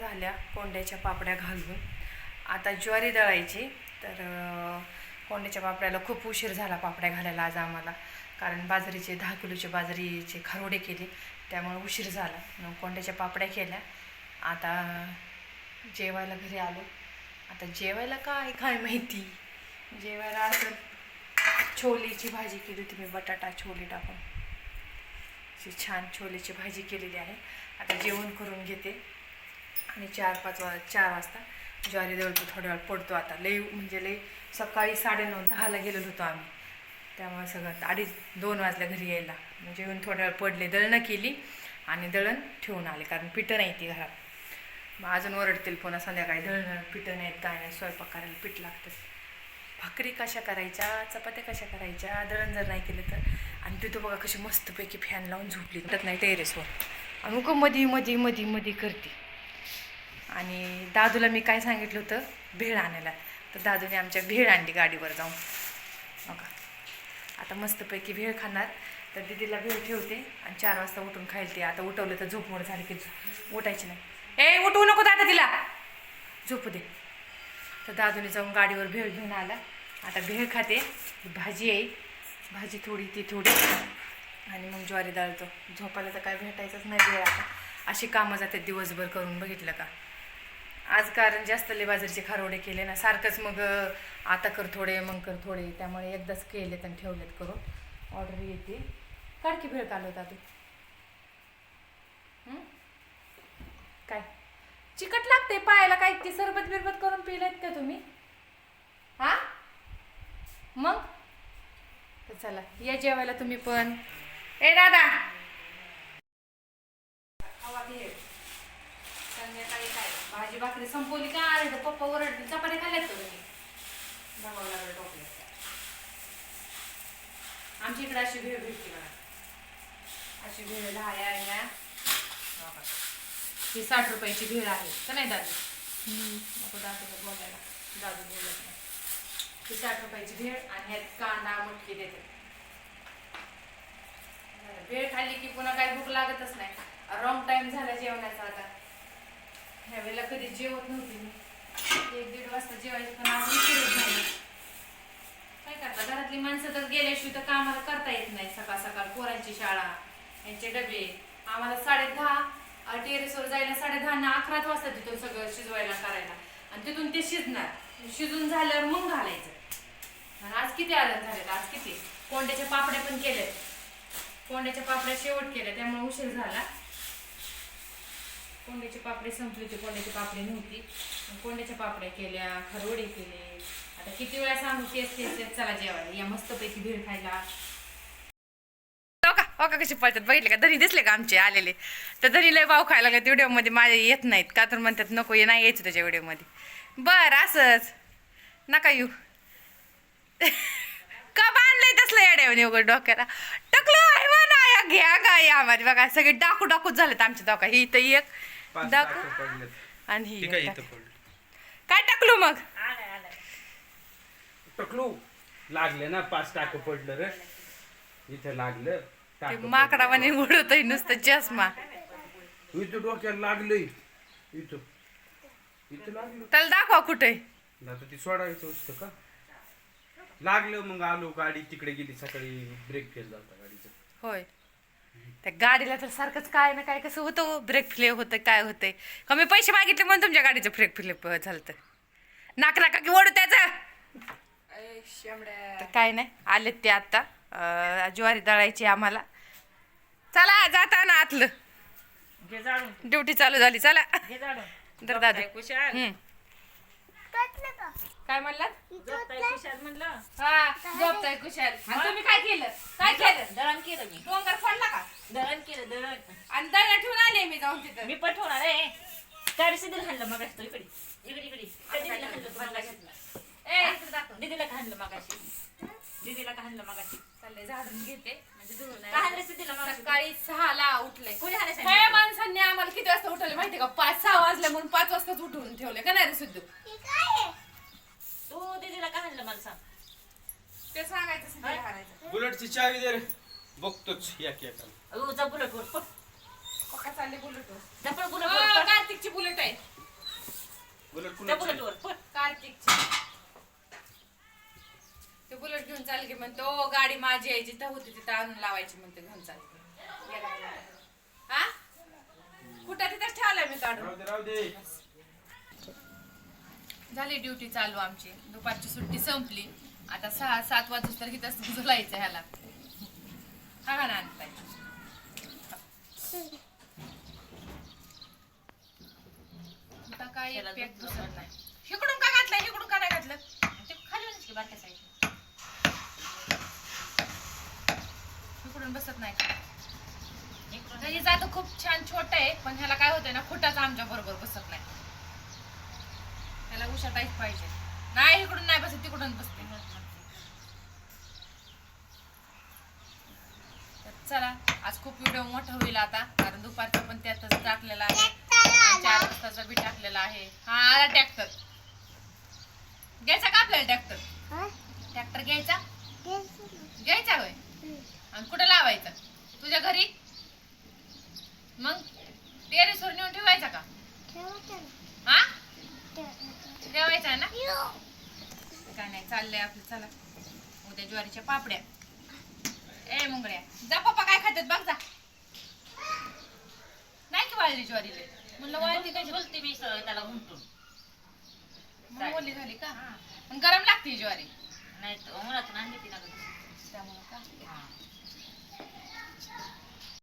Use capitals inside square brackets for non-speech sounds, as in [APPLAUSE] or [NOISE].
झाल्या कोंड्याच्या पापड्या घालून. आता ज्वारी दळायची तर कोंड्याच्या पापड्याला खूप उशीर झाला पापड्या घालायला आज आम्हाला. कारण बाजरीचे दहा किलोचे बाजरीचे खरोडे केले त्यामुळे उशीर झाला. मग कोंड्याच्या पापड्या केल्या. आता जेवायला घरी आलो. आता जेवायला काय काय माहिती? जेवायला असं छोलेची भाजी केली होती मी बटाटा छोले टाकून. छान छोलेची भाजी केलेली आहे. आता जेवण करून घेते. आणि चार पाच वा चार वाजता ज्वारी दळतो थोड्या वेळ पडतो आता. लई म्हणजे लई सकाळी साडेनऊ दहाला गेलेलो होतो आम्ही. त्यामुळे सगळं अडीच दोन वाजल्या घरी यायला. म्हणजे येऊन थोड्या वेळ पडले दळणं केली आणि दळण ठेवून आले. कारण पिठं नाही ती घरात. मग अजून ओरडतील पुन्हा संध्याकाळी दळणं पिठं नाहीत काय नाही स्वयंपाक करायला पीठ लागतं भाकरी कशा करायच्या चपात्या कशा करायच्या दळण जर नाही केलं तर? आणि तिथं बघा कशी मस्तपैकी फॅन लावून झोपली. तर नाही टेरेसवर आणि उगं मधी मधी मधी मधी करते. आणि दादूला मी काय सांगितलं होतं? भेळ आणायला. तर दादूने आमच्या भेळ आणली गाडीवर जाऊन. बघा. आता मस्तपैकी भेळ खाणार. तर दीदीला भेळ ठेवते आणि चार वाजता उठून खायला ते. आता उठवलं तर झोपमोड झाली की उठायची नाही. ए उठवू नको दादा तिला. झोपू दे. तर दादूने जाऊन गाडीवर भेळ घेऊन आला. आता भेळ खाते. भाजी आहे. भाजी थोडी ती थोडी. आणि मग ज्वारी दाळतो झोपायला तर काय भेटायचंच नाही वेळ आता. अशी कामं जाते दिवसभर करून. बघितलं का? आज कारण जास्त लय बाजारचे खारवडे केले ना सारखंच मग आता कर थोडे मग कर थोडे त्यामुळे एकदाच केलेत आणि ठेवलेत करून. ऑर्डर येते. काढकी भेळ काढ होता तू. काय? चिकट लागते पायाला काय ते सरबत बिरबत करून पिलेत का तुम्ही? हा? मग? तर चला या जेवायला तुम्ही पण. ए दादा! संध्याकाळी काय? भाजी भाकरी संपवली का? अरे तर पप्पा ओरडते चपात्या खाल्ल्यात का तुम्ही? बघावं लागलं टोपल्यात. आमच्या इकडे अशी भेळ भेटते बघा. अशी भेळ दहा आहे ना. ही साठ रुपयाची भेळ आहे. का नाही दादू? नको दादूला बोलायला. दादू बोलत नाही. ही साठ रुपयाची भेळ आणि ह्यात कांदा मटकी देते. भेळ खाल्ली की पुन्हा काही भूक लागतच नाही. रॉंग टाइम झाला जेवणाचा आता. ह्यावेळेला कधी जेवत नव्हती मी. एक दीड वाजता जेवायची पण आज फिरत नाही. काय करता? घरातली माणसं तर गेल्याशिवाय तर कामाला करता येत नाही. सकाळ सकाळ पोरांची शाळा यांचे डबे. आम्हाला साडे दहा टेरेसवर जायला साडे दहा ना अकराच वाजता तिथून सगळं शिजवायला करायला. आणि तिथून ते शिजणार. शिजून झाल्यावर मग घालायचं. आणि आज किती आदर झालेत? आज किती? कोंड्याच्या पापड्या पण केल्यात. कोंड्याच्या पापड्या शेवट केल्या त्यामुळे उशीर झाला. कोंड्याचे पापडे संपले होते कोंड्याची पापडी नव्हती. कोंड्याच्या पापड्या केल्या खरवडे केले. आता किती वेळा सांगू तेच तेच तेच चला जेवायला. या मस्तपैकी भेळ खायला. हो हो का? कशी पळतात? बघितले का? धनी दिसले का आमचे आलेले? तर धनी लय भाव खायला लागले. व्हिडिओमध्ये माझे येत नाहीत. का तर म्हणतात नको ये नाही यायचं त्याच्या व्हिडिओमध्ये. बर असंच. नका येऊ. [LAUGHS] का बांधलंय तसलं येड्यावर उघड डोक्याला. टकलो आहे म्हणा घ्या का या मध्ये. बघा सगळे डाकू डाकूच झालेत आमच्या डोका ही तर एक. आणि ही काय एक इथं टाक. पडलं काय टाकलो मग? टकलू. लागले ना पाच टाकं पडलं रे इथं लागलं ते टाकं माकडावाने उडवतोय नुसतं चष्मा. पडलं. इथं डोक्याला लागलंय. इथं. इथं लागलं. त्याला दाखवा कुठे. आता ती सोडायचं असतं का? लागलं मग आलो गाडी तिकडे गेली सकाळी ब्रेक फेल झाला गाडीचं. होय. त्या गाडीला तर सारखंच काय ना काय कसं होतं ब्रेक फ्लेप होतं काय होतंय. कमी पैसे मागितले म्हणून तुमच्या गाडीचं ब्रेक फ्लेप झालं तर नाक नाका की ओढू त्याचं. तर काय नाही आलेत ते आता. अं, ज्वारी दळायची आम्हाला. चला जाता ना आतलं ड्युटी चालू झाली चला. तर दादा. कुशाल. काय म्हणलात? झोपताय कुशाल म्हणलं. हा झोपताय आणि तुम्ही काय केलं? काय केलं? दळण केलं मी. डोंगर पडला का? दळण केलं दळण. आणि दळण ठेवून आले मी जाऊन तिथं. मी पठवणार आहे. काय सिद्धीला हाणलं मग तो इकडे. इकडे इकडे. काय दीदीला हाणलं तू मगाशी? ए दीदीला का हाणलं मगाशी? दीदीला का हाणलं मगाशी? चालले झाडून घेते. म्हणजे सकाळी सहाला उठले कोणी हाणायचं हे माणसांनी आम्हाला किती वाजता उठवले माहिती का? पाच सहा वाजले म्हणून पाच वाजताच उठवून ठेवले. का नाही रे सिद्धू? ते सांगायचं बुलेटची चावी दे बघतोच या बुलेट हो, बुलेट त्या कार्तिकची. ते बुलेट घेऊन चाल की म्हणतो गाडी माझी आहे जिथं होती तिथं आणून लावायची म्हणते घेऊन चाल हा? कुठं तिथंच ठेवलाय मी काढून. झाली ड्युटी चालू आमची. दुपारची सुट्टी संपली. आता सहा सात वाजूस तर इथंच झुलायचं ह्याला. हा ना आणताय आता काय त्याला एक पॅक दुसरं दुसरं नाही. इकडून का घातलं इकडून का नाही घातलं? ते खाली की बारक्या साईड इकडून बसत नाही त्याची जात खूप छान छोट आहे पण ह्याला काय होतंय ना खुटाच आमच्या बरोबर बसत नाही. त्याला उशा टाईप पाहिजे. नाही इकडून नाही बसत तिकडून बसते. चला आज खूप व्हिडिओ मोठा होईल आता कारण दुपारचं पण त्यातच टाकलेला आहे. चार वाजताचा बी टाकलेला आहे. हा आला ट्रॅक्टर घ्यायचा का आपल्याला ट्रॅक्टर ट्रॅक्टर घ्यायचा? घ्यायचा होय. आणि कुठं लावायचा? तुझ्या घरी? मग? टेरेसवर नेऊन ठेवायचा का? आहे ना? काय नाही चाललंय आपलं चला. उद्या ज्वारीच्या पापड्या. ए मुंगड्या जा पप्पा काय खातात? बघ जा. नाही की वाळली ज्वारीले? म्हणलं वाळली ती बोलते मी सरळ त्याला उमटून म्हणून ओली झाली का? पण गरम लागते ही ज्वारी. नाही तर उन्हातून आणली ती ना. त्यामुळं का.